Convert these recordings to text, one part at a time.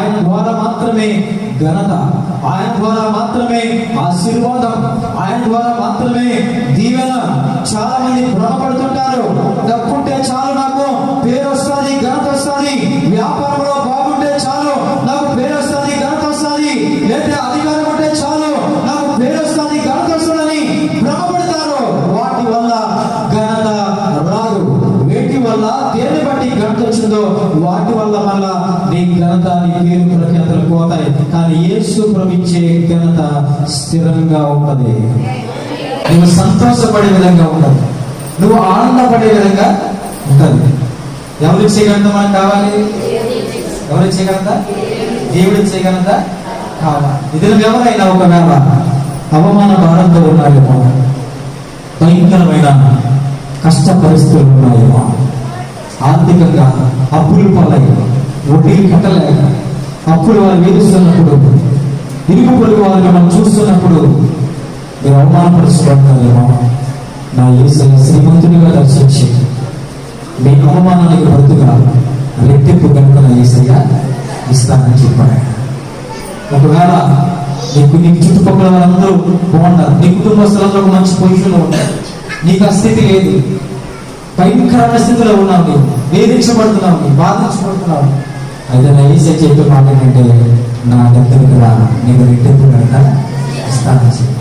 ఆయన ద్వారా మాత్రమే ఘనత ఆయన ద్వారా మాత్రమే ఆశీర్వాదం ఆయన ద్వారా మాత్రమే దీవెన. చాలా మంది ఘనత వచ్చిందో వాటి వల్ల మళ్ళా నీ ఘనత నీ పేరు ప్రఖ్యాతలు పోతాయి. కానీ యేసు ప్రమించే ఘనత స్థిరంగా ఉంటది. నువ్వు సంతోషపడే విధంగా ఉండదు నువ్వు ఆనందపడే విధంగా ఉంటది. ఎవరు ఇచ్చే ఘనత మనకు కావాలి? ఎవరు ఇచ్చే ఘనత? దేవుడు ఇచ్చే ఘనత కావాలి. ఇది ఎవరైనా ఒకవేళ అవమాన భారంతో ఉన్నారేమో. భయంకరమైన కష్ట పరిస్థితులు ఉన్నాయేమో ఆర్థికంగా అప్పులు పాలై వడ్డీలు కట్టలేక అప్పులు వారు వేధిస్తున్నప్పుడు ఇరుగు పొరుగు వారిని మనం చూస్తున్నప్పుడు మీరు అవమానపరుచుకుంటున్నారేమో నా ఏసై శ్రీమంతునిగా దర్శించి మీ అవమానానికి బదులుగా రెట్టింపు కనుక నా ఏసయ్య ఇస్తానని చెప్పాడు. ఒకవేళ నీకు నీ చుట్టుపక్కల వాళ్ళందరూ బాగున్నారు నీ కుటుంబ స్థలంలో మంచి పొజిషన్లో ఉన్నారు నీకు ఆ స్థితి లేదు భయంకరమైన స్థితిలో ఉన్నావు నీవు. వేధించబడుతున్నావు నీవు. బాధించబడుతున్నావు. అయితే నా ఈసే చెప్పే మాట ఏంటంటే నా దగ్గరికి రా. నేను రెట్టింపు కనుక ఇస్తానని చెప్పి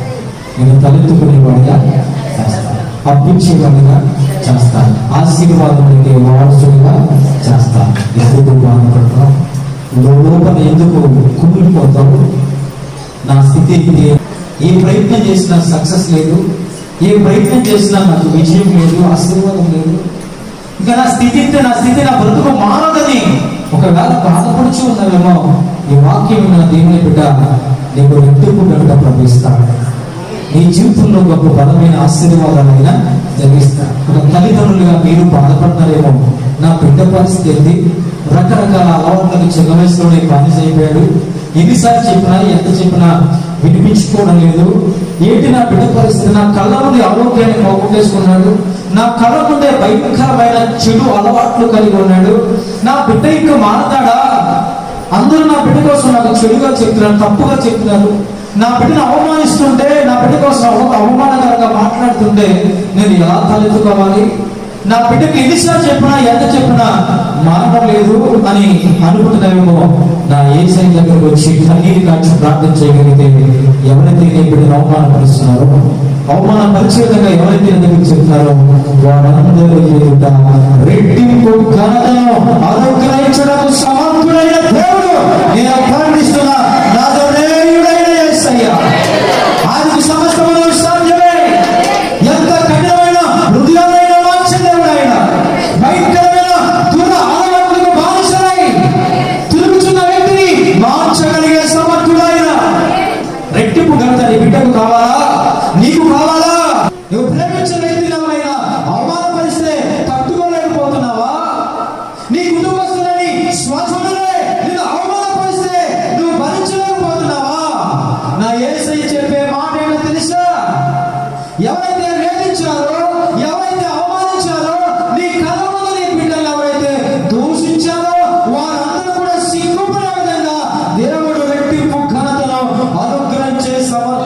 నేను తలెత్తుకునేవాడిగా చేస్తాను. అప్పించేవాడిగా చేస్తాను. ఆశీర్వాదం వారసుడిగా చేస్తాను. ఎందుకు బాధపడతావు? లోపల ఎందుకు కుమిలిపోతావు? నా స్థితి ఏ ప్రయత్నం చేసినా సక్సెస్ లేదు. ఏ ప్రయత్నం చేసినా నాకు విజయం లేదు ఆశీర్వాదం లేదు. ఇంకా నా స్థితి నా స్థితి నా బ్రతుకు మారదని ఒకవేళ బాధపడుచు ఉన్నావేమో ఈ వాక్యం నా దేవుని బిడ్డ నీకు రెట్టింపు గంట ప్రవేశిస్తాడు నీ జీవితంలో గొప్ప బలమైన ఆశీర్వాదాలైనా జరిగిస్తాడు ఒక తల్లిదండ్రులుగా మీరు బాధపడతారేమో నా బిడ్డ పరిస్థితి ఏంటి? రకరకాల అలవాట్లకు చిన్న వయసులోనే పని చేయబోయాడు ఎన్నిసార్లు చెప్పినా ఎంత చెప్పినా వినిపించుకోవడం లేదు. ఏంటి నా బిడ్డ పరిస్థితి? నా కళ్ళ నుండి ఆరోగ్యాన్ని పోగొట్టేసుకున్నాడు. నా కళ్ళ ముందే భయంకరమైన చెడు అలవాట్లు కలిగి ఉన్నాడు. నా బిడ్డ ఇంకా మారతాడా? అందరూ నా బిడ్డ కోసం నాకు చెడుగా చెప్తున్నారు తప్పుగా చెప్తున్నారు. నా బిడ్డను అవమానిస్తుంటే నా బిడ్డ కోసం అవమానకరంగా మాట్లాడుతుంటే నేను ఎలా తలెత్తుకోవాలి? నా బిడ్డకు ఎన్నిసార్లు చెప్పినా ఎంత చెప్పినా మారడం లేదు అని అనుకుంటున్నామేమో నా ఏ సైన్ దగ్గరకు వచ్చి కన్నీరు కాచి ప్రార్థన చేయగలిగితే ఎవరైతే నీ బిడ్డను అవమానపరుస్తున్నారో అవమానపరిచే విధంగా ఎవరైతే నీ దగ్గరికి చెప్తున్నారో వారందరూ ఎదుట రెట్టింపు ఘనతను అనుగ్రహించడానికి సమర్థుడైన దేవుడు. నేను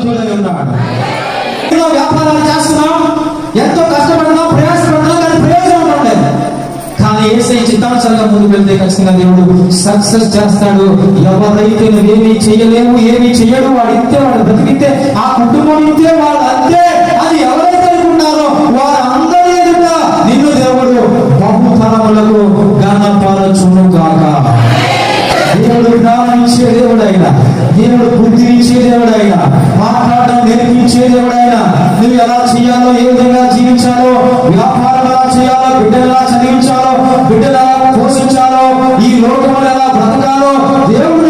సమర్థుడై ఉన్నాడు. ఎన్నో వ్యాపారాలు చేస్తున్నాం. ఎంతో కష్టపడుతున్నాం ప్రయాసపడుతున్నాం దాని ప్రయోజనం ఉండలేదు కానీ ఏసై చిత్తానుసారంగా ముందుకు వెళ్తే ఖచ్చితంగా దేవుడు సక్సెస్ చేస్తాడు. ఎవరైతే నువ్వేమీ చేయలేవు ఏమీ చేయడు వాడు ఇంతే వాడు బ్రతికితే ఆ కుటుంబం ఇంతే వాడు అంతే అది ఎవరైతే అనుకుంటారో వారందరి ఎదుట నిన్ను దేవుడు బహుతరములకు గణపరచును కాక దేవుడు జ్ఞానం ఇచ్చే దేవుడైనా దేవుడు బుద్ధి ఇచ్చే దేవుడైనా మాట్లాడడం నేర్పించే దేవుడైనా నువ్వు ఎలా చేయాలో ఏ విధంగా జీవించాలో వ్యాపారం ఎలా చేయాలో బిడ్డలు ఎలా చదివించాలో బిడ్డలు ఎలా పోషించాలో ఈ లోకంలో ఎలా బ్రతకాలో దేవుడు